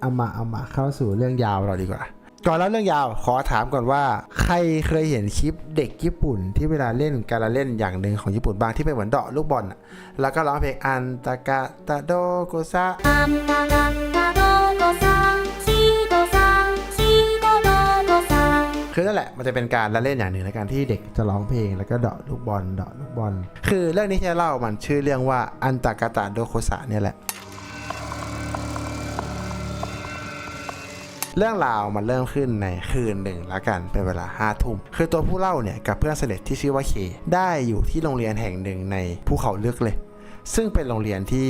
เอามาเอามาเข้าสู่เรื่องยาวเราดีกว่า ก่อนแล้วเรื่องยาวขอถามก่อนว่า ใครเคยเห็นคลิปเด็กญี่ปุ่น ที่เวลาเล่นการเล่นอย่างหนึ่งของญี่ปุ่นบ้างที่เป็นเหมือนเดาะลูกบอลแล้วก็ร้องเพลงอันตะกะตะโดโกซะคือนั่นแหละมันจะเป็นการละเล่นอย่างหนึ่งในการที่เด็กจะร้องเพลงแล้วก็เดาะลูกบอลเดาะลูกบอล คือเรื่องนี้ที่เล่ามันชื่อเรื่องว่าอันตากาตาโดโคสะเนี่ยแหละ เรื่องราวมันเริ่มขึ้นในคืนหนึ่งละกันเป็นเวลาห้าทุ่มคือตัวผู้เล่าเนี่ยกับเพื่อนสนิทที่ชื่อว่าเคได้อยู่ที่โรงเรียนแห่งหนึ่งในภูเขาลึกเลย ซึ่งเป็นโรงเรียนที่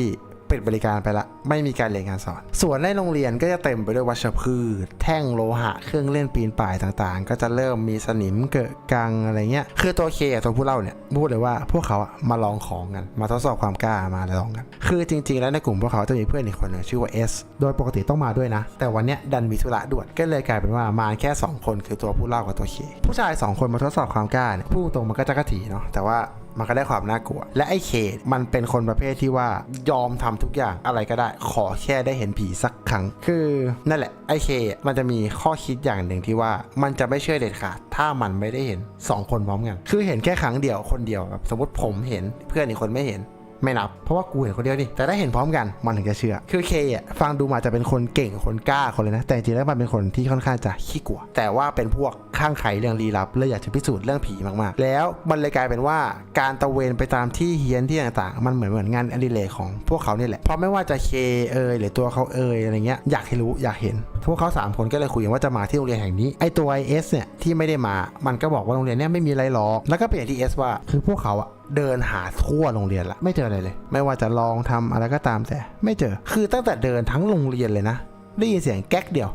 ปิดบริการไปละ ไม่มีการเรียนการสอน ส่วนในโรงเรียนก็จะเต็มไปด้วยวัชพืช แท่งโลหะเครื่องเล่นปีนป่ายต่างๆ ก็จะเริ่มมีสนิมเกิดกังอะไรเงี้ยคือตัวเคตัวผู้เล่าเนี่ยพูดเลยว่าพวกเขาอะมาลองของกัน มาทดสอบความกล้ามาลองกัน คือจริง ๆ แล้วในกลุ่มพวกเขาจะมีเพื่อนอีกคนหนึ่งชื่อว่าเอสโดยปกติต้องมาด้วยนะ แต่วันเนี้ยดันมีธุระด่วนก็เลยกลายเป็นว่ามาแค่สองคนคือตัวผู้เล่ากับตัวเคผู้ชายสองคนมาทดสอบความกล้าเนี่ยพูดตรงมันก็จะกระถีเนาะแต่ว่า มันก็ได้ความน่ากลัว และไอ้เคดมันเป็นคนประเภทที่ว่ายอมทำทุกอย่างอะไรก็ได้ ขอแค่ได้เห็นผีสักครั้ง คือนั่นแหละไอ้เคมันจะมีข้อคิดอย่างหนึ่งที่ว่ามันจะไม่เชื่อเด็ดขาดถ้ามันไม่ได้เห็น 2 คนพร้อมกัน คือเห็นแค่ครั้งเดียวคนเดียวแบบสมมติผมเห็นเพื่อนอีกคนไม่เห็น ไม่นับ เพราะว่ากูเห็นคนเดียวดิแต่ถ้าเห็นพร้อมกันมันถึงจะเชื่อ คือเคอะฟังดูมาจะเป็นคนเก่งคนกล้าคนเลยนะ แต่จริงแล้วมันเป็นคนที่ค่อนข้างจะขี้กลัว แต่ว่าเป็นพวกข้างไขเรื่องลี้ลับเลยอยากจะพิสูจน์เรื่องผีมากๆ แล้วมันเลยกลายเป็นว่าการตะเวนไปตามที่เฮี้ยนที่ต่างๆ มันเหมือนเหมือนงานอดิเรกของพวกเขาเนี่ยแหละเพราะไม่ว่าจะเคเอยหรือตัวเขาเอยอะไรเงี้ยอยากให้รู้อยากเห็นพวกเขาสามคนก็เลยคุยกันว่าจะมาที่โรงเรียนแห่งนี้ไอตัวไอเอสเนี่ยที่ไม่ได้มา มันก็บอกว่าโรงเรียนเนี่ยไม่มีอะไรหรอกแล้วก็เปลี่ยนที่เอสว่าคือพวกเขาอะเดินหาทั่วโรงเรียนละไม่เจออะไรเลย ไม่ว่าจะลองทำอะไรก็ตามแต่ ไม่เจอคือตั้งแต่เดินทั้งโรงเรียนเลยนะได้ยินเสียงแก๊กเดียว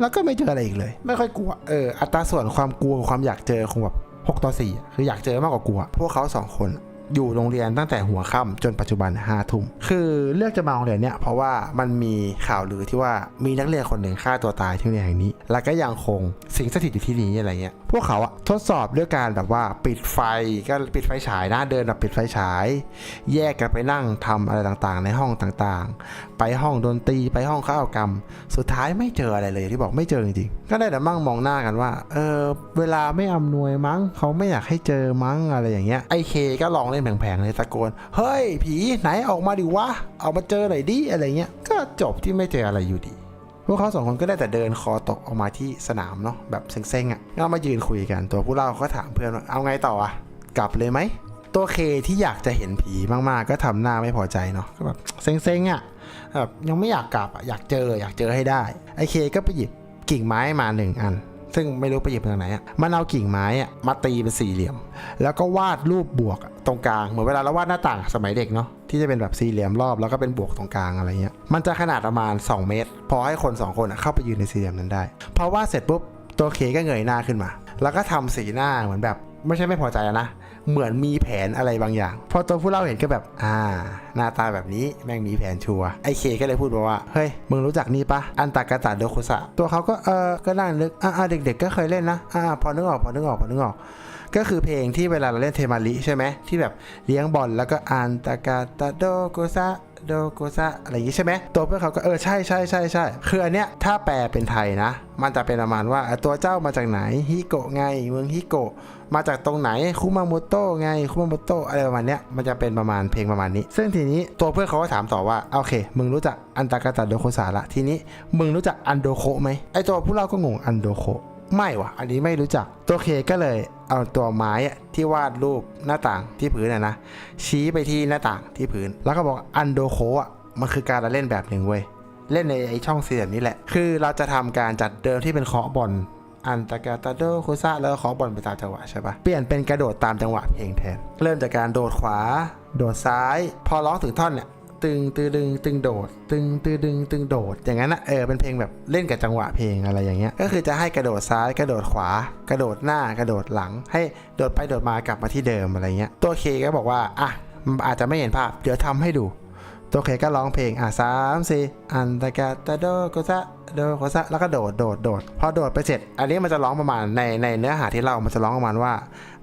แล้วก็ไม่เจออะไรอีกเลย ไม่ค่อยกลัวเอออัตราส่วนความกลัวความอยากเจอคงแบบ6ต่อ4คืออยากเจอมากกว่ากลัว พวกเขาสองคน อยู่โรงเรียนตั้งแต่หัวค่ำจนปัจจุบันห้าทุ่มคือเลือกจะมาโรงเรียนเนี่ยเพราะว่ามันมีข่าวลือที่ว่ามีนักเรียนคนหนึ่งฆ่าตัวตายที่โรงเรียนแห่งนี้ แล้วก็ยังคงสิงสถิตอยู่ที่นี่อะไรเงี้ยพวกเขาอะทดสอบด้วยการแบบว่าปิดไฟก็ปิดไฟฉายนะเดินแบบปิดไฟฉาย แยกกันไปนั่งทำอะไรต่างๆ ในห้องต่างๆ ไปห้องดนตรีไปห้องข้าวกรรม สุดท้ายไม่เจออะไรเลยที่บอกไม่เจอจริงๆก็ได้แต่มั่งมองหน้ากันว่าเออเวลาไม่อำนวยมั้งเขาไม่อยากให้เจอมั้งอะไรอย่างเงี้ยไอเคก็ลองเล่นแผงๆเลยตะโกน เฮ้ย ผีไหนออกมาดิวะออกมาเจอหน่อยดิอะไรเงี้ย ก็จบที่ไม่เจออะไรอยู่ดี พวกเขาสองคนก็ได้แต่เดินคอตกออกมาที่สนามเนาะแบบเซ็งๆอะ่ะก็มายืนคุยกันตัวผู้เล่าก็ถามเพื่อนว่าเอาไงต่ออะกลับเลยไหม ตัวเคที่อยากจะเห็นผีมากๆ ก็ทำหน้าไม่พอใจเนาะก็แบบเซ็งๆอะ่ะแบบยังไม่อยากกลับอะอยากเจออยากเจอให้ได้ไอเคก็ไปหยิบกิ่งไม้มาหนึ่งอัน ซึ่งไม่รู้ไปหยิบมาจากไหนอะมันเอากิ่งไม้อะมาตีเป็นสี่เหลี่ยม แล้วก็วาดรูปบวกตรงกลาง เหมือนเวลาเราวาดหน้าต่างสมัยเด็กเนาะที่จะเป็นแบบสี่เหลี่ยมรอบแล้วก็เป็นบวกตรงกลางอะไรเงี้ยมันจะขนาดประมาณ 2 เมตร พอให้คน 2 คนอะเข้าไปยืนในสี่เหลี่ยมนั้นได้พอวาดเสร็จปุ๊บตัวเคก็เงยหน้าขึ้นมา แล้วก็ทำสีหน้าเหมือนแบบไม่ใช่ไม่พอใจนะ เหมือนมีแผนอะไรบางอย่าง พอตัวผู้เล่าเห็นก็แบบ อ่า หน้าตาแบบนี้แม่งมีแผนชัวไอเคก็เลยพูดมาว่า เฮ้ย มึงรู้จักนี่ปะอันตากาตาโดคุสะ ตัวเขาก็เออก็นั่งนึก อ่าเด็กๆ ก็เคยเล่นนะ อ่า พอนึกออก พอนึกออก พอนึกออก ก็คือเพลงที่เวลาเราเล่นเทมาริใช่ไหม ที่แบบเลี้ยงบอลแล้วก็อันตากาตาโดคุสะโดโกซะอะไรอย่างงี้ใช่ไหมตัวเพื่อนเขาก็เออใช่ใช่ใช่ใช่คืออันเนี้ยถ้าแปลเป็นไทยนะ มันจะเป็นประมาณว่าตัวเจ้ามาจากไหนฮิโกะไงเมืองฮิโกะ มาจากตรงไหนคุมาโมโตะไงคุมาโมโตะอะไรประมาณเนี้ยมันจะเป็นประมาณเพลงประมาณนี้ ซึ่งทีนี้ตัวเพื่อนเขาก็ถามต่อว่าโอเค มึงรู้จักอันตากาตาโดโคซาละทีนี้มึงรู้จักอันโดโคไหมไอตัวผู้เล่าก็งงอันโดโคไม่วะอันนี้ไม่รู้จัก ตัวเคก็เลยเอาตัวไม้ที่วาดรูปหน้าต่างที่พื้นอะนะ ชี้ไปที่หน้าต่างที่พื้น แล้วก็บอกอันโดโคอะมันคือการละเล่นแบบหนึ่งเว้ย เล่นในไอช่องสี่เหลี่ยมนี้แหละ คือเราจะทำการจัดเดิมที่เป็นเคาะบอล อันตากาตาโดคุซะแล้วก็เคาะบอลไปตามจังหวะใช่ปะเปลี่ยนเป็นกระโดดตามจังหวะเพลงแทน เริ่มจากการโดดขวา โดดซ้าย พอร้องถึงท่อนเนี่ยตึงตึงดึงตึงโดด ตึงตึงดึงตึงโดด อย่างนั้นนะเออเป็นเพลงแบบเล่นกับจังหวะเพลงอะไรอย่างเงี้ยก็คือจะให้กระโดดซ้ายกระโดดขวา กระโดดหน้ากระโดดหลัง ให้โดดไปโดดมากลับมาที่เดิมอะไรเงี้ยตัวเคก็บอกว่าอะอาจจะไม่เห็นภาพ เดี๋ยวทำให้ดู ตัวเคก็ร้องเพลงอะสามสี่อันตะกาตะโดโกซะโดโกซะแล้วก็โดดโดดโดดพอโดดไปเสร็จ อันนี้มันจะร้องประมาณในในเนื้อหาที่เล่ามันจะร้องประมาณว่า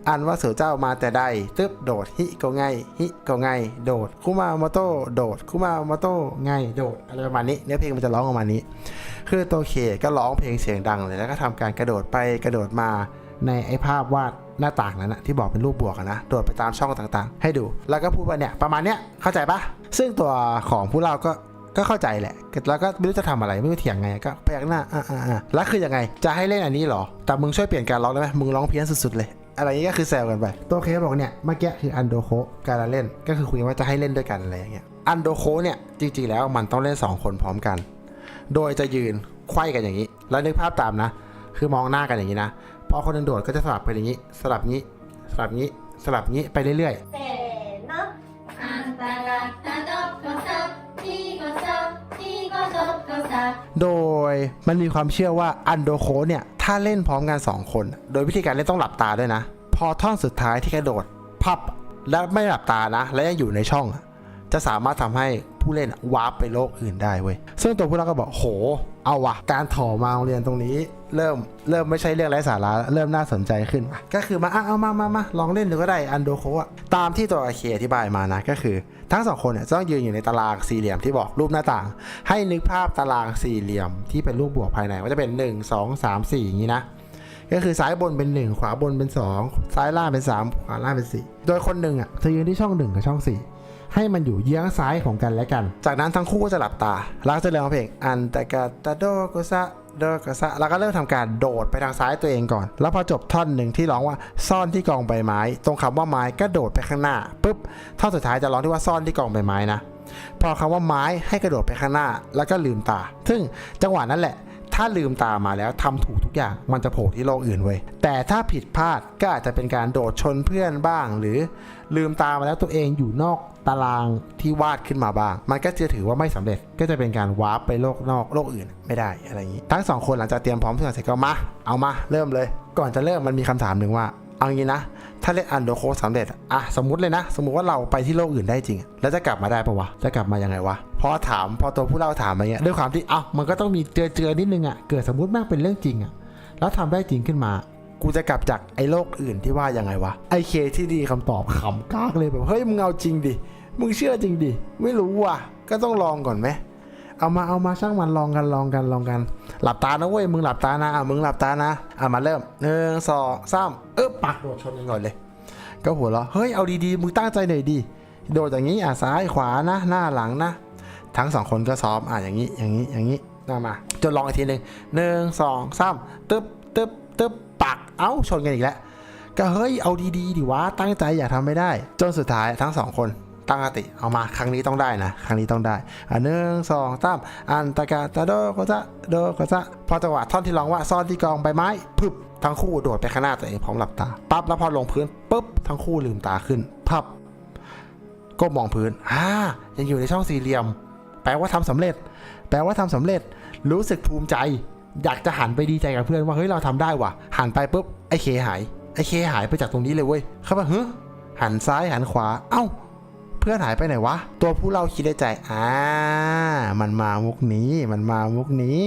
อันว่าสู่เจ้ามาแต่ใดตึ๊บโดดฮิโกไงฮิโกไงโดดคุมาโมโตโดดคุมาโมโตไงโดดอะไรประมาณนี้เนื้อเพลงมันจะร้องประมาณนี้ คือตัวเคก็ร้องเพลงเสียงดังเลยแล้วก็ทำการกระโดดไปกระโดดมาในไอ้ภาพวาดหน้าต่างนั้นนะที่บอกเป็นรูปบวกนะโดดไปตามช่องต่างๆ ให้ดู แล้วก็พูดว่าเนี่ยประมาณเนี้ยเข้าใจปะ ซึ่งตัวของผู้เล่าก็ก็เข้าใจแหละ แล้วก็ไม่รู้จะทำอะไรไม่รู้เถียงไงก็พยักหน้าอ่าอ่าอ่าแล้วคือยังไง จะให้เล่นอันนี้เหรอ แต่มึงช่วยเปลี่ยนการร้องได้ไหมมึงร้องเพี้ยนสุดๆเลย อะไรอย่างเงี้ยก็คือแซวกันไป ตัวเคบอกเนี่ยเมื่อกี้คืออันโดโคการละเล่น ก็คือคุยกันว่าจะให้เล่นด้วยกันอะไรอย่างเงี้ย อันโดโคเนี่ยจริงๆแล้วมันต้องเล่น 2 คนพร้อมกัน โดยจะยืนไขว้กันอย่างนี้ แล้วนึกภาพตามนะ คือมองหน้ากันอย่างนี้นะ พอคนหนึงโดดก็จะสลับกันอย่างนี้ สลับงี้ สลับงี้ สลับงี้ไปเรื่อยせ โดยมันมีความเชื่อว่าอันโดโคเนี่ย ถ้าเล่นพร้อมกัน 2 คน โดยวิธีการเล่นต้องหลับตาด้วยนะ พอท่อนสุดท้ายที่กระโดด พับแล้วไม่หลับตานะ และยังอยู่ในช่อง จะสามารถทำให้ผู้เล่นวาร์ปไปโลกอื่นได้เว้ย ซึ่งตัวผู้เล่นก็บอกโห เอาวะการถอมาโรงเรียนตรงนี้ เริ่มเริ่มไม่ใช่เรื่องไร้สาระเริ่มน่าสนใจขึ้น ก็คือมาอะเอามามามาลองเล่นดูก็ได้อันโดโคอะตามที่ตัวอาเคอธิบายมานะก็คือ ทั้งสองคนเนี่ยจะต้องยืนอยู่ในตารางสี่เหลี่ยมที่บอกรูปหน้าต่าง ให้นึกภาพตารางสี่เหลี่ยมที่เป็นรูปบวกภายในว่าจะเป็น 1 2 3 4 อย่างนี้นะก็คือซ้ายบนเป็น 1 ขวาบนเป็น 2 ซ้ายล่างเป็น 3 ขวาล่างเป็น 4 โดยคนหนึ่งอะจะยืนที่ช่อง 1 กับช่อง 4 ให้มันอยู่เยื้องซ้ายของกันและกัน จากนั้นทั้งคู่ก็จะหลับตาแล้วก็จะเริ่มเพลงอันตะกาตะโดกุซะ โดกุซะแล้วก็เริ่มทำการโดดไปทางซ้ายตัวเองก่อน แล้วพอจบท่อนหนึ่งที่ร้องว่าซ่อนที่กองใบไม้ ตรงคำว่าไม้ก็โดดไปข้างหน้าปุ๊บท่อนสุดท้ายจะร้องที่ว่าซ่อนที่กองใบไม้นะพอคำว่าไม้ให้กระโดดไปข้างหน้า แล้วก็ลืมตา ซึ่งจังหวะนั้นแหละ ถ้าลืมตามาแล้วทำถูกทุกอย่างมันจะโผล่ที่โลกอื่นเว้ยแต่ถ้าผิดพลาดก็อาจจะเป็นการโดดชนเพื่อนบ้าง หรือลืมตามาแล้วตัวเองอยู่นอกตารางที่วาดขึ้นมาบ้าง มันก็จะถือว่าไม่สำเร็จก็จะเป็นการวาร์ปไปโลกนอกโลกอื่นไม่ได้อะไรอย่างนี้ ทั้งสองคนหลังจากเตรียมพร้อมทุกอย่างเสร็จก็มา เอามาเริ่มเลย ก่อนจะเริ่มมันมีคำถามหนึ่งว่า เอางี้นะ ถ้าเล่นอันโดโคสำเร็จอะอะสมมติเลยนะ สมมติว่าเราไปที่โลกอื่นได้จริง แล้วจะกลับมาได้ปะวะจะกลับมายังไงวะพอถามพอตัวผู้เล่าถามมาเงี้ยด้วยความที่เอ้ามันก็ต้องมีเจอเจอนิดนึงอะเกิดสมมติแม่งเป็นเรื่องจริงอะแล้วทำได้จริงขึ้นมา กูจะกลับจากไอ้โลกอื่นที่ว่ายังไงวะไอเคที่ดีคำตอบขำกากเลยแบบเฮ้ยมึงเอาจริงดิมึงเชื่อจริงดิไม่รู้ว่ะก็ต้องลองก่อนไหม เอามาเอามาช่างมันลองกันลองกันลองกัน หลับตานะเว้ยมึงหลับตานะอะมึงหลับตานะอะมาเริ่มหนึ่งสองสามเออปักโดดชนกันก่อนเลย ก็หัวเราะเฮ้ยเอาดีๆมึงตั้งใจหน่อยดิโดดอย่างนี้อะซ้ายขวานะ หน้าหลังนะ ทั้งสองคนก็ซ้อมอะอย่างนี้อย่างนี้อย่างนี้มามาจนลองอีกทีหนึ่งหนึ่งสองสามตึ๊บตึ๊บตึ๊บปักเอ้าชนกันอีกแล้วก็เฮ้ยเอาดีๆดิวะตั้งใจอย่าทำไม่ได้ จนสุดท้ายทั้งสองคน ตั้งสติเอามาครั้งนี้ต้องได้นะ ครั้งนี้ต้องได้อะหนึ่งสองสามอันตะกาตะโดโกจะโดโกจะพอจังหวะท่อนที่ร้องว่าซ่อนที่กองใบไม้พึบทั้งคู่โดดไปข้างหน้าตัวเองพร้อมหลับตาปั๊บแล้วพอลงพื้นปุ๊บทั้งคู่ลืมตาขึ้นพับก็มองพื้นอ่ายังอยู่ในช่องสี่เหลี่ยม แปลว่าทำสำเร็จ แปลว่าทำสำเร็จ รู้สึกภูมิใจ อยากจะหันไปดีใจกับเพื่อนว่าเฮ้ยเราทำได้ว่ะ หันไปปุ๊บไอ้เคหายไอ้เคหายไปจากตรงนี้เลยเว้ยเขาบอกเฮ้ยหันซ้ายหันขวา เอ้า เพื่อนหายไปไหนวะ ตัวผู้เล่าคิดในใจ อ่า มันมามุกนี้ มันมามุกนี้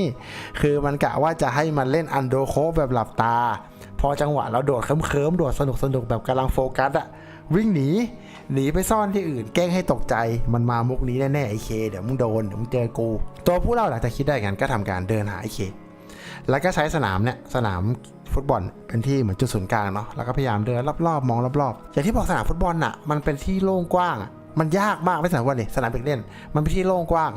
คือมันกะว่าจะให้มันเล่นอันโดโคแบบหลับตา พอจังหวะเราโดดเคิมๆ โดดสนุกสนุกแบบกำลังโฟกัสอะวิ่งหนี หนีไปซ่อนที่อื่น แกล้งให้ตกใจ มันมามุกนี้แน่ๆไอเค เดี๋ยวมึงโดน เดี๋ยวมึงเจอกู ตัวผู้เล่าหลังจากคิดได้งั้นก็ทำการเดินหาไอเค แล้วก็ใช้สนามเนี่ย สนามฟุตบอลเป็นที่เหมือนจุดศูนย์กลางเนาะ แล้วก็พยายามเดินรอบๆ มองรอบๆ อย่างที่บอกสนามฟุตบอลน่ะ มันเป็นที่โล่งกว้างอะ มันยากมากไม่ใช่สนามฟุตบอลนี่สนามเด็กเล่น มันเป็นที่โล่งกว้าง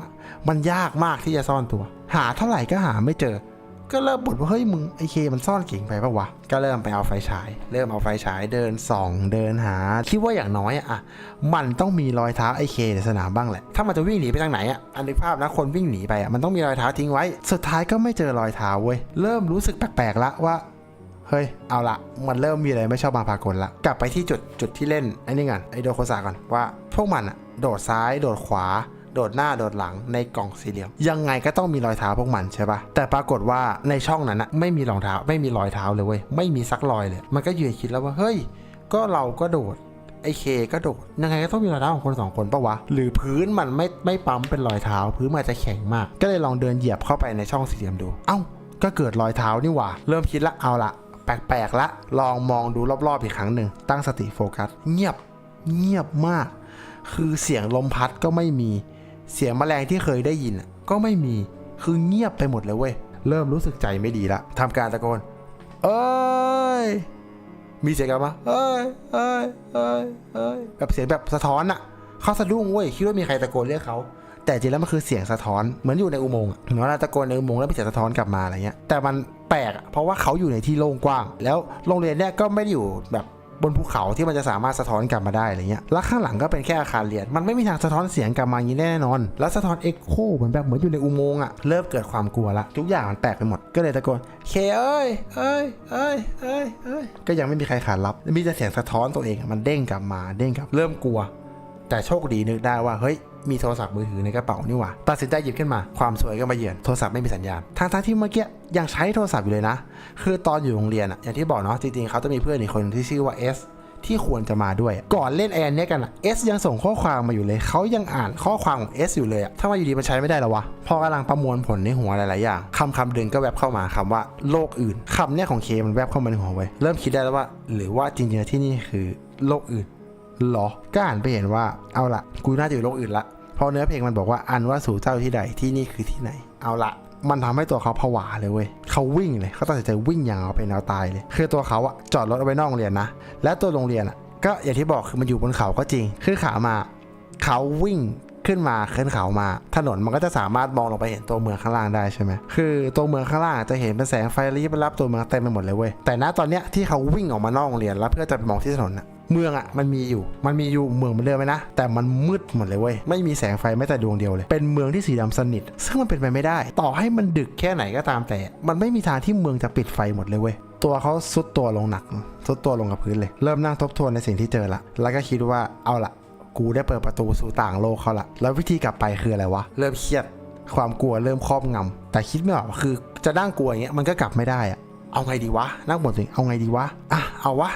มันยากมากที่จะซ่อนตัว หาเท่าไหร่ก็หาไม่เจอ ก็เริ่มบ่นว่าเฮ้ยมึงไอเคมันซ่อนเก่งไปปะวะ ก็เริ่มไปเอาไฟฉาย เริ่มเอาไฟฉายเดินส่องเดินหา คิดว่าอย่างน้อยอะอะมันต้องมีรอยเท้าไอเคในสนามบ้างแหละ ถ้ามันจะวิ่งหนีไปทางไหนอะอันนึกภาพนะคนวิ่งหนีไปอะมันต้องมีรอยเท้าทิ้งไว้ สุดท้ายก็ไม่เจอรอยเท้าเว้ย เริ่มรู้สึกแปลกๆละว่า เฮ้ย เอาละ มันเริ่มมีอะไรไม่ชอบมาพากลละ กลับไปที่จุดจุดที่เล่นไอ้นี่ก่อนไอโดโคซาก่อนว่า พวกมันอะโดดซ้าย โดดขวา โดดหน้า โดดหลังในกล่องสี่เหลี่ยม ยังไงก็ต้องมีรอยเท้าพวกมันใช่ปะแต่ปรากฏว่าในช่องนั้นอะไม่มีรองเท้า ไม่มีรอยเท้าเลยเว้ย ไม่มีซักรอยเลย มันก็ยืนคิดแล้วว่า เฮ้ย ก็เราก็โดดไอเคก็โดดยังไงก็ต้องมีรอยเท้าของคนสองคนปะวะ หรือพื้นมันไม่ไม่ปั๊มเป็นรอยเท้า พื้นมันจจะแข็งมาก ก็เลยลองเดินเหยียบเข้าไปในช่องสี่เหลี่ยมดู เอ้า ก็เกิดรอยเท้านี่หว่า เริ่มคิดละเอาละ แปลกๆละ ลองมองดูรอบๆอีกครั้งหนึ่ง ตั้งสติโฟกัส เงียบ เงียบมาก คือเสียงลมพัดก็ไม่มี เสียงแมลงที่เคยได้ยินก็ไม่มี คือเงียบไปหมดเลยเว้ย เริ่มรู้สึกใจไม่ดีละทำการตะโกน เอ้ย มีเสียงกลับมาเอ้ยเอ้ยเอ้ยเอ้ยแบบเสียงแบบสะท้อนอะเขาสะดุ้งเว้ย คิดว่ามีใครตะโกนเรียกเขาแต่จริงแล้วมันคือเสียงสะท้อนเหมือนอยู่ในอุโมงค์เหมือนเวลาตะโกนในอุโมงค์แล้วมีเสียงสะท้อนกลับมาอะไรเงี้ยแต่มัน แปลกเพราะว่าเขาอยู่ในที่โล่งกว้าง แล้วโรงเรียนเนี่ยก็ไม่ได้อยู่แบบบนภูเขาที่มันจะสามารถสะท้อนกลับมาได้อะไรเงี้ย แล้วข้างหลังก็เป็นแค่อาคารเรียน มันไม่มีทางสะท้อนเสียงกลับมาอย่างนี้แน่นอน แล้วสะท้อนเอ็กโคเหมือนแบบเหมือนอยู่ในอุโมงค์อะเริ่มเกิดความกลัวละ ทุกอย่างมันแปลกไปหมด ก็เลยตะโกน เคเอ้ย เอ้ย เอ้ย เอ้ย เอ้ย ก็ยังไม่มีใครขานรับ มีแต่เสียงสะท้อนตัวเอง มันเด้งกลับมา เด้งกลับ เริ่มกลัว แต่โชคดีนึกได้ว่า เฮ้ย มีโทรศัพท์มือถือในกระเป๋านี่หว่าตัดสินใจหยิบขึ้นมา ความสวยก็มาเยือน โทรศัพท์ไม่มีสัญญาณ ทางทางที่เมื่อกี้ยังใช้โทรศัพท์อยู่เลยนะ คือตอนอยู่โรงเรียนอะอย่างที่บอกเนาะ จริงๆเขาจะมีเพื่อนอีกคนที่ชื่อว่าเอสที่ควรจะมาด้วย ก่อนเล่นแอนเนี้ยกันอะเอสยังส่งข้อความมาอยู่เลย เขายังอ่านข้อความของเอสอยู่เลยอะถ้ามาอยู่ดีมันใช้ไม่ได้แล้ววะ พอกำลังประมวลผลในหัวหลายๆอย่างคำคำหนึ่งก็แวบเข้ามาคำว่าโลกอื่นคำเนี้ยของเคมันแวบเข้ามาในหัวเว้เริ่มคิดได้แล้วว่า หรือว่าจริงๆที่นี่คือโลกอื่น หรอก็อ่านไปเห็นว่าเอาละกูน่าจะอยู่โลกอื่นละเพราะเนื้อเพลงมันบอกว่าอันว่าสู่เจ้าที่ใดที่นี่คือที่ไหน เอาละมันทำให้ตัวเขาผวาเลยเว้ยเขาวิ่งเลยเขาตัดสินใจวิ่งอย่างเอาเป็นเอาตายเลย คือตัวเขาอะจอดรถเอาไว้นอกโรงเรียนนะ และตัวโรงเรียนอะก็อย่างที่บอกคือมันอยู่บนเขาก็จริงขึ้นขามา เขาวิ่งขึ้นมาขึ้นเขามา ถนนมันก็จะสามารถมองลงไปเห็นตัวเมืองข้างล่างได้ใช่ไหมคือตัวเมืองข้างล่างจะเห็นเป็นแสงไฟรีบรับตัวเมืองเต็มไปหมดเลยเว้ยแต่ณตอนเนี้ยที่เขาวิ่งออกมานอกโรงเรียนแล้วเพื่อจะไปมองที่ถนนน่ะ เมืองอะมันมีอยู่ มันมีอยู่เมืองมือนเดิมไหมนะ แต่มันมืดหมดเลยเว้ย ไม่มีแสงไฟแม้แต่ดวงเดียวเลย เป็นเมืองที่สีดำสนิท ซึ่งมันเป็นไปไม่ได้ ต่อให้มันดึกแค่ไหนก็ตามแต่ มันไม่มีทางที่เมืองจะปิดไฟหมดเลยเว้ย ตัวเขาสุดตัวลงหนัก สุดตัวลงกับพื้นเลย เริ่มนั่งทบทวนในสิ่งที่เจอละ แล้วก็คิดว่าเอาละกูได้เปิดประตูสู่ต่างโลกเขาละ แล้ววิธีกลับไปคืออะไรวะ เริ่มเครียด ความกลัวเริ่มครอบงำแต่คิดไม่ออกคือจะนั่งกลัวอย่างเงี้ยมันก็กลับไม่ได้อะเอาไงดีวะนั่งบ่นตัวเองเอาไงดีวะอะเอาวะ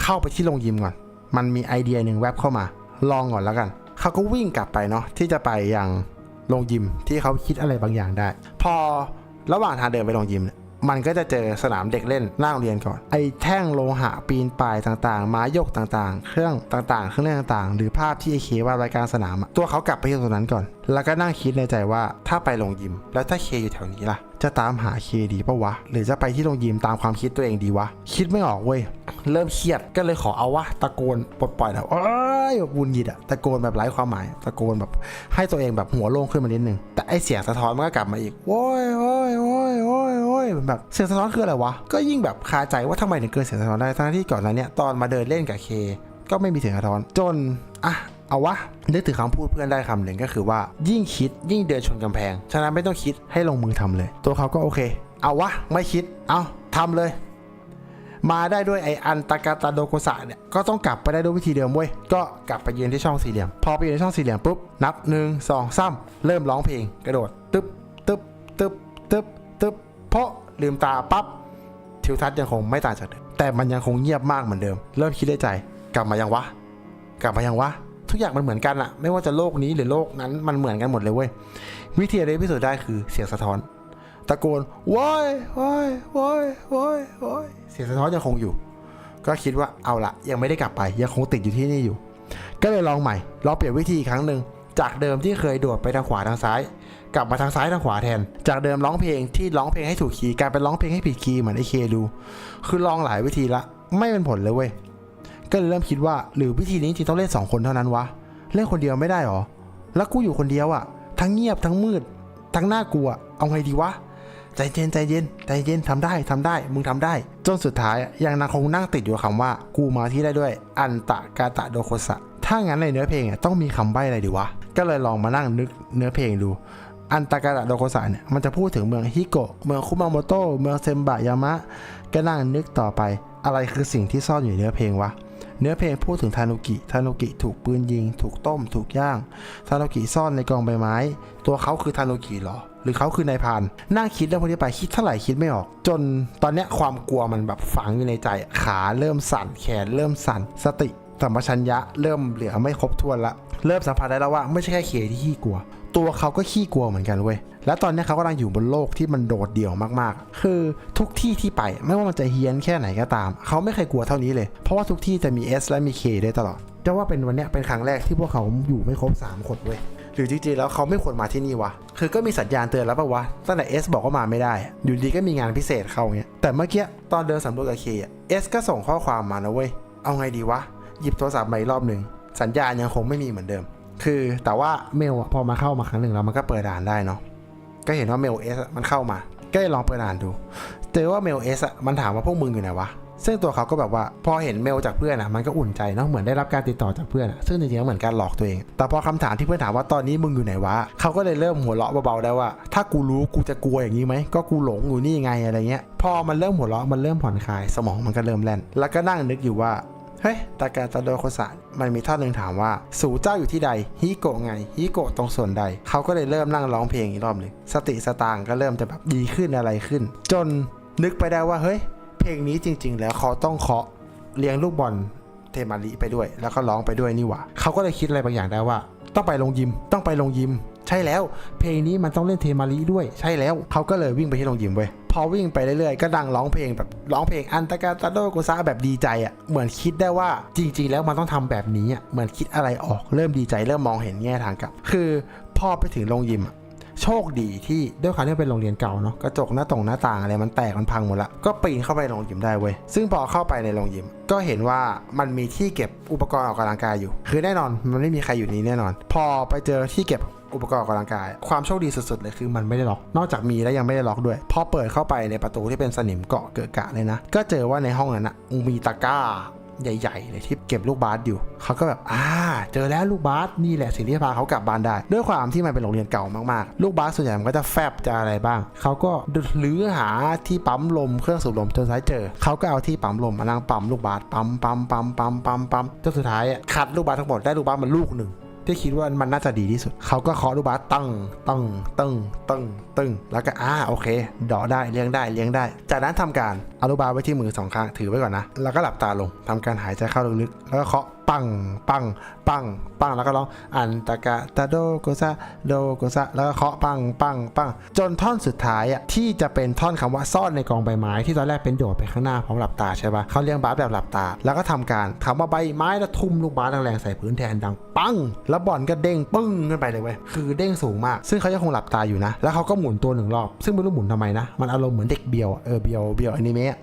เข้าไปที่โรงยิมก่อน มันมีไอเดียหนึ่งแวบเข้ามา ลองก่อนแล้วกัน เขาก็วิ่งกลับไปเนาะที่จะไปยังโรงยิมที่เขาคิดอะไรบางอย่างได้ พอระหว่างทางเดินไปโรงยิมเนี่ย มันก็จะเจอสนามเด็กเล่นหน้าโรงเรียนก่อน ไอ้แท่งโลหะปีนป่ายต่างๆ ไม้ยกต่างๆ เครื่องต่างๆ เครื่องเล่นต่างๆ หรือภาพที่ไอเควาดรายการสนาม ตัวเขากลับไปที่ตรงนั้นก่อน แล้วก็นั่งคิดในใจว่าถ้าไปโรงยิม แล้วถ้าเคอยู่แถวนี้ล่ะ จะตามหาเคดีปะวะ หรือจะไปที่โรงยิมตามความคิดตัวเองดีวะ คิดไม่ออกเว้ย เริ่มเครียด ก็เลยขอเอาวะ ตะโกนปลดปล่อยแบบโอ้ยแบบวุ่นยิดอะตะโกนแบบไร้ความหมายตะโกนแบบให้ตัวเองแบบหัวโล่งขึ้นมานิดนึงแต่ไอเสียงสะท้อนมันก็กลับมาอีกโอ้ยโอ้ยโอ้ ว้ยโอ้ยแบบเสียงสะท้อนคืออะไรวะ ก็ยิ่งแบบคาใจว่าทำไมถึงเกิดเสียงสะท้อนได้ทั้งที่ก่อนหน้าเนี้ยตอนมาเดินเล่นกับเค ก็ไม่มีเสียงสะท้อนจนอะเอาวะนึกถึงคำพูดเพื่อนได้คำหนึ่งก็คือว่า ยิ่งคิดยิ่งเดินชนกำแพง ฉะนั้นไม่ต้องคิดให้ลงมือทำเลย ตัวเขาก็โอเค เอาวะไม่คิด เอาทำเลย มาได้ด้วยไออันตากาตาโดโกสะเนี่ยก็ต้องกลับไปได้ด้วยวิธีเดิมเว้ยก็กลับไปยืนที่ช่องสี่เหลี่ยม พอไปยืนที่ช่องสี่เหลี่ยมปุ๊บนับหนึ่งสองสามเริ่มร้องเพลงกระโดดตึ๊บตึ๊บตึ๊บตึ๊บตึ๊บ เพราะลืมตาปั๊บทิวทัศน์ยังคงไม่ต่างจากเดิมแต่มันยังคงเงียบมากเหมือนเดิม เริ่มคิดในใจ กลับมายังวะ กลับมายังวะ ทุกอย่างมันเหมือนกันอะไม่ว่าจะโลกนี้หรือโลกนั้นมันเหมือนกันหมดเลยเว้ยวิธีอะไรที่พิสูจน์ได้คือเสียงสะท้อน ตะโกนว้ยว้ยว้ยว้ยว้ยเสียงสะท้อนยังคงอยู่ ก็คิดว่าเอาละยังไม่ได้กลับไปยังคงติดอยู่ที่นี่อยู่ ก็เลยลองใหม่ลองเปลี่ยนวิธีอีกครั้งหนึ่ง จากเดิมที่เคยโดดไปทางขวาทางซ้าย กลับมาทางซ้ายทางขวาแทน จากเดิมร้องเพลงที่ร้องเพลงให้ถูกคีย์กลายเป็นร้องเพลงให้ผิดคีย์เหมือนไอเคดู คือลองหลายวิธีละ ไม่เป็นผลเลยเว้ย ก็เลยเริ่มคิดว่าหรือวิธีนี้จริงต้องเล่นสองคนเท่านั้นวะ เล่นคนเดียวไม่ได้หรอ แล้วกูอยู่คนเดียวอะทั้งเงียบทั้งมืด ทั้งน่ากลัว เอาไงดีวะ ใจเย็นใจเย็นใจเย็นทำได้ทำได้ มึงทำได้ จนสุดท้ายยังนาคงนั่งติดอยู่กับคำว่า กูมาที่ได้ด้วย อันตะกาตะโดโคสะถ้างั้นในเนื้อเพลงต้องมีคำใบ้อะไรดีวะ ก็เลยลองมานั่งนึกเนื้อเพลงดู อันตากาตะโดโคสะเนี่ยมันจะพูดถึงเมืองฮิโกะเมืองคุมาโมโตะเมืองเซมบะยามะ ก็นั่งนึกต่อไป อะไรคือสิ่งที่ซ่อนอยู่ในเนื้อเพลงวะเนื้อเพลงพูดถึงทานุกิ ทานุกิถูกปืนยิง ถูกต้ม ถูกย่าง ทานุกิซ่อนในกองใบไม้ ตัวเขาคือทานุกิเหรอ หรือเขาคือนายพาน นั่งคิดเรื่องพวกนี้ไป คิดเท่าไหร่คิดไม่ออก จนตอนเนี้ยความกลัวมันแบบฝังอยู่ในใจ ขาเริ่มสั่น แขนเริ่มสั่น สติสัมปชัญญะเริ่มเหลือไม่ครบถ้วนละ เริ่มสัมผัสได้แล้วว่าไม่ใช่แค่เคที่ขี้กลัว ตัวเขาก็ขี้กลัวเหมือนกันเว้ยและตอนนี้เขากำลังอยู่บนโลกที่มันโดดเดี่ยวมากๆ คือทุกที่ที่ไปไม่ว่ามันจะเฮี้ยนแค่ไหนก็ตาม เขาไม่เคยกลัวเท่านี้เลย เพราะว่าทุกที่จะมี S และมี K ได้ตลอดจะว่าเป็นวันนี้เป็นครั้งแรกที่พวกเขาอยู่ไม่ครบ3คนเว้ยหรือจริงๆแล้วเขาไม่ควรมาที่นี่วะ คือก็มีสัญญาณเตือนแล้วปะวะ ตั้งแต่เอสบอกว่ามาไม่ได้ อยู่ดีก็มีงานพิเศษเขาเงี้ย แต่เมื่อกี้ตอนเดินสำรวจกับเคเอสก็ส่งข้อความมานะเว้ย เอาไงดีวะ หยิบโทรศัพท์มาอีกรอบหนึ่ง สัญญาณยังคงไม่มีเหมือนเดิม คือแต่ว่าเมลอะพอมาเข้ามาครั้งหนึ่งแล้วมันก็เปิดอ่านได้เนาะก็เห็นว่าเมลเอสมันเข้ามา ก็เลยลองเปิดอ่านดู เจอว่าเมลเอสอะมันถามว่าพวกมึงอยู่ไหนวะซึ่งตัวเขาก็แบบว่าพอเห็นเมลจากเพื่อนอะมันก็อุ่นใจเนาะเหมือนได้รับการติดต่อจากเพื่อนอะซึ่งจริงๆเหมือนการหลอกตัวเอง แต่พอคำถามที่เพื่อนถามว่าตอนนี้มึงอยู่ไหนวะเขาก็เลยเริ่มหัวเราะเบาๆได้ว่า ถ้ากูรู้กูจะกลัวอย่างนี้ไหมก็กูหลงอยู่นี่ไงอะไรเงี้ย พอมันเริ่มหัวเราะมันเริ่มผ่อนคลายสมองมันก็เริ่มแล่น แล้วก็นั่งนึกอยู่ว่า เฮ้ย ตากาตาโดโคสะมันมีท่อนหนึ่งถามว่า สู่เจ้าอยู่ที่ใด ฮิโกะไง ฮิโกะตรงส่วนใด เขาก็เลยเริ่มนั่งร้องเพลงอีกรอบหนึ่งสติสตางค์ก็เริ่มจะแบบดีขึ้นอะไรขึ้น จนนึกไปได้ว่า เฮ้ย เพลงนี้จริง ๆ แล้วเขาต้องเคาะเลี้ยงลูกบอลเทมาริไปด้วย แล้วก็ร้องไปด้วยนี่หว่า เขาก็เลยคิดอะไรบางอย่างได้ว่า ต้องไปลงยิม ต้องไปลงยิม ใช่แล้ว เพลงนี้มันต้องเล่นเทมาริด้วย ใช่แล้ว เขาก็เลยวิ่งไปที่โรงยิมเว้ย พอวิ่งไปเรื่อยๆ ก็ดังร้องเพลงแบบร้องเพลงอันตากาตาโดโกซาแบบดีใจอะเหมือนคิดได้ว่าจริง ๆ แล้วมันต้องทำแบบนี้อะเหมือนคิดอะไรออกเริ่มดีใจเริ่มมองเห็นแง่ทางกลับ คือพอไปถึงโรงยิมอะโชคดีที่ด้วยความที่เป็นโรงเรียนเก่าเนาะกระจกหน้าตรงหน้าต่างอะไรมันแตกมันพังหมดละก็ปีนเข้าไปโรงยิมได้เว้ยซึ่งพอเข้าไปในโรงยิม ก็เห็นว่ามันมีที่เก็บอุปกรณ์ออกกำลังกายอยู่ คือแน่นอนมันไม่มีใครอยู่นี้แน่นอน พอไปเจอที่เก็บ อุปกรณ์ออกกำลังกาย ความโชคดีสุดๆเลยคือมันไม่ได้ล็อก นอกจากมีแล้วยังไม่ได้ล็อกด้วย พอเปิดเข้าไปในประตูที่เป็นสนิมเกาะเกิดกะเลยนะ ก็เจอว่าในห้องนั้นนะมีตะกร้าใหญ่ๆเลยที่เก็บลูกบาสอยู่ เขาก็แบบ อ่า เจอแล้วลูกบาสนี่แหละสิ่งที่พาเขากลับบ้านได้ ด้วยความที่มันเป็นโรงเรียนเก่ามากๆ ลูกบาสส่วนใหญ่มันก็จะแฟบจะอะไรบ้าง เขาก็ลื้อหาที่ปั๊มลมเครื่องสูบลมจนสุดท้ายเจอ เขาก็เอาที่ปั๊มลมมานั่งปั๊มลูกบาสปั๊มปั๊มปั๊มปั๊มปั๊มปั๊มจนสุดท้ายอะคัดลูกบาสทั้งหมดได้ลูกบาสมาลูกหนึ่ง ที่คิดว่ามันน่าจะดีที่สุด เขาก็เคาะลูกบาสตั้งตั้งตั้งตั้งตั้งแล้วก็อ่าโอเคเดาได้เลี้ยงได้เลี้ยงได้ จากนั้นทำการ เอาลูกบาสไว้ที่มือสองข้างถือไว้ก่อนนะ แล้วก็หลับตาลงทำการหายใจเข้าลึกๆ แล้วก็เคาะปังปังปังปังแล้วก็ร้องอันตะกะตะโดโกซะโดโกซะแล้วก็เคาะปังปังปังจนท่อนสุดท้ายอะที่จะเป็นท่อนคำว่าซ่อนในกองใบไม้ที่ตอนแรกเป็นโดดไปข้างหน้าพร้อมหลับตาใช่ปะเขาเลี้ยงบาสแบบหลับตา แล้วก็ทำการคำว่าใบไม้แล้วทุ่มลูกบาสแรงๆใส่พื้นแทนดังปัง แล้วบอลก็เด้งปึ้งขึ้นไปเลยเว้ยคือเด้งสูงมาก ซึ่งเขายังคงหลับตาอยู่นะ แล้วเขาก็หมุนตัวหนึ่งรอบซึ่งไม่รู้หมุนทำไมนะมันอารมณ์เหมือนเด็กเบียวเออเบียวเบียวอนิเมะ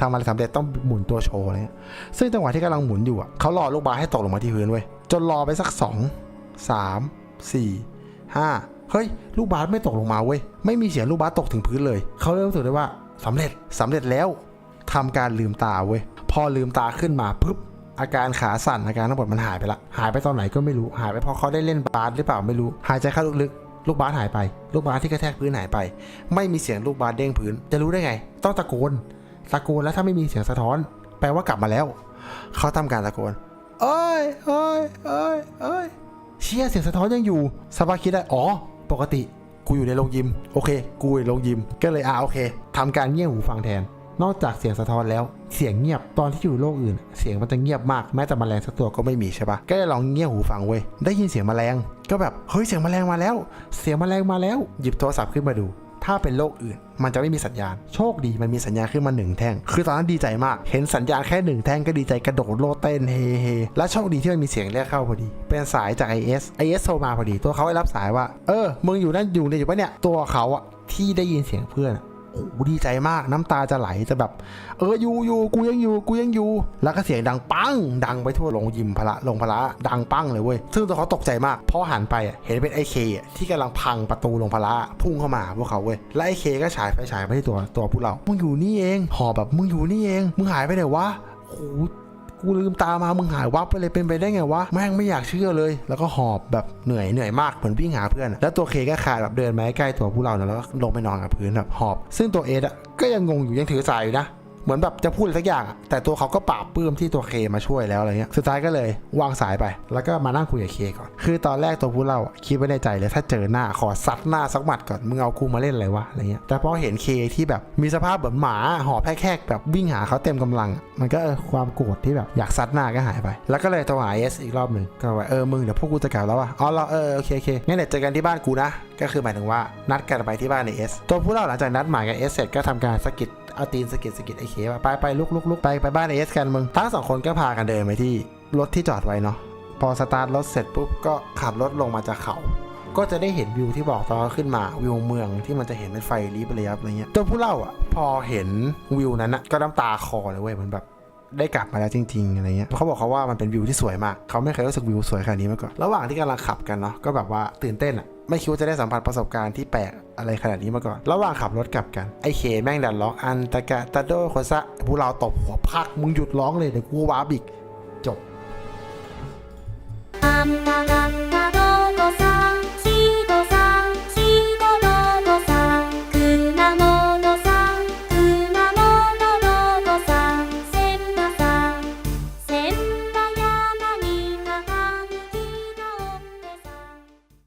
ทำอะไรสำเร็จต้องหมุนตัวโชว์อะไรเงี้ยซึ่งจังหวะที่กำลังหมุนอยู่อะเขารอลูกบาสให้ตกลงมาที่พื้นเว้ยจนรอไปสักสองสามสี่ห้าเฮ้ย ลูกบาสไม่ตกลงมาเว้ยไม่มีเสียงลูกบาสตกถึงพื้นเลยเขาเริ่มรู้สึกได้ว่าสำเร็จสำเร็จแล้วทำการลืมตาเว้ยพอลืมตาขึ้นมาปุ๊บอาการขาสั่นอาการทั้งหมดมันหายไปละ หายไปตอนไหนก็ไม่รู้หายไปเพราะเขาได้เล่นบาสหรือเปล่าไม่รู้ หายใจเข้าลึกๆลูกบาสหายไป ลูกบาสที่กระแทกพื้นหายไป ไม่มีเสียงลูกบาสเด้งพื้น จะรู้ได้ไง ต้องตะโกน ตะโกนแล้วถ้าไม่มีเสียงสะท้อน แปลว่ากลับมาแล้ว เขาทำการตะโกนเอ้ยเอ้ยเอ้ยเอ้ยเชี่ยเสียงสะท้อนยังอยู่สปาคิดได้อ๋อ ปกติ กูอยู่ในโรงยิม โอเค กูอยู่ในโรงยิม ก็เลยอ่าโอเคทำการเงี่ยหูฟังแทน นอกจากเสียงสะท้อนแล้ว เสียงเงียบตอนที่อยู่โลกอื่น เสียงมันจะเงียบมากแม้แต่แมลงสักตัวก็ไม่มีใช่ปะก็เลยลองเงี่ยหูฟังเว้ยได้ยินเสียงแมลง ก็แบบเฮ้ยเสียงแมลงมาแล้ว เสียงแมลงมาแล้ว หยิบโทรศัพท์ขึ้นมาดู ถ้าเป็นโลกอื่น มันจะไม่มีสัญญาณ โชคดีมันมีสัญญาณขึ้นมาหนึ่งแท่ง คือตอนนั้นดีใจมาก เห็นสัญญาณแค่หนึ่งแท่งก็ดีใจกระโดดโลดเต้นเฮเฮและโชคดีที่มันมีเสียงเรียกเข้าพอดี เป็นสายจาก IS IS โทรมาพอดี ตัวเขาได้รับสายว่า เออ มึงอยู่นั่นอยู่เนี่ยอยู่ปะเนี่ย ตัวเขาอะที่ได้ยินเสียงเพื่อน โอ้โหดีใจมากน้ำตาจะไหลจะแบบ เอออยู่อยู่กูยังอยู่กูยังอยู่ แล้วก็เสียงดังปัง ดังไปทั่วโรงยิมพละโรงพละดังปังเลยเว้ยซึ่งตัวเขาตกใจมากเพราะหันไปเห็นเป็นไอเคที่กำลังพังประตูโรงพละพุ่งเข้ามาพวกเขาเว้ยและไอเคก็ฉายไฟฉายไปที่ตัวตัวพวกเรามึงอยู่นี่เองหอแบบมึงอยู่นี่เองมึงหายไปไหนวะโอ้ กูลืมตามามึงหายวับไปเลยเป็นไปได้ไงวะแม่งไม่อยากเชื่อเลย แล้วก็หอบแบบเหนื่อยเหนื่อยมากเหมือนวิ่งหาเพื่อน แล้วตัวเคก็ขาดแบบเดินมาใกล้ตัวพวกเรานะแล้วก็ลงไปนอนกับพื้นแบบหอบ ซึ่งตัวเอสอะก็ยังงงอยู่ยังถือสายอยู่นะ เหมือนแบบจะพูดสักอย่าง แต่ตัวเขาก็ปราบปื้มที่ตัวเคมาช่วยแล้วอะไรเงี้ย สุดท้ายก็เลยวางสายไป แล้วก็มานั่งคุยกับเคก่อน คือตอนแรกตัวผู้เล่าคิดไว้ในใจเลยถ้าเจอหน้าขอซัดหน้าสักหมัดก่อน มึงเอากูมาเล่นอะไรวะอะไรเงี้ย แต่พอเห็นเคที่แบบมีสภาพแบบหมาหอบแพ้แค่แบบวิ่งหาเขาเต็มกำลัง มันก็เออความโกรธที่แบบอยากซัดหน้าก็หายไป แล้วก็เลยโทรหาเอสอีกรอบหนึ่งก็ว่าเออมึงเดี๋ยวพวกกูจะกลับแล้วว่ะอ๋อเราเออโอเคโอเคงั้นเดี๋ยวเจอกันที่บ้านกูนะ ก็คือหมายถึงว่านัดกันไปที่บ้านในเอสตัวผู้เล่าหลังจากนัดหมายกับเอสเสร็จก็ทำการสกิด เอาตีนสะกิดสะกิดไอ้เคว่าไปไปลุกลุกลุกไปไปบ้านเอสกันมึงทั้งสองคนก็พากันเดินไปที่รถที่จอดไว้เนาะพอสตาร์ทรถเสร็จปุ๊บก็ขับรถลงมาจากเขา ก็จะได้เห็นวิวที่บอกตอนขึ้นมาวิวเมืองที่มันจะเห็นเป็นไฟรีบระยับอะไรเงี้ยตัวผู้เล่าอะ พอเห็นวิวนั้นอะก็น้ำตาคลอเลยเว้ยเหมันแบบได้กลับมาแล้วจริงๆอะไรเงี้ยเขาบอกเขาว่ามันเป็นวิวที่สวยมาก เขาไม่เคยรู้สึกวิวสวยขนาดนี้มาก่อน ระหว่างที่กำลังขับกันเนาะ ก็แบบว่าตื่นเต้นอะ ไม่คิดว่าจะได้สัมผัสประสบการณ์ที่แปลกอะไรขนาดนี้มาก่อน ระหว่างขับรถกลับกัน ไอ้เคแม่งดันล้องอันตะกะตะโดโคซะพวกเราตบหัวพักมึงหยุดร้องเลยเดี๋ยวกูว้าบิกจบ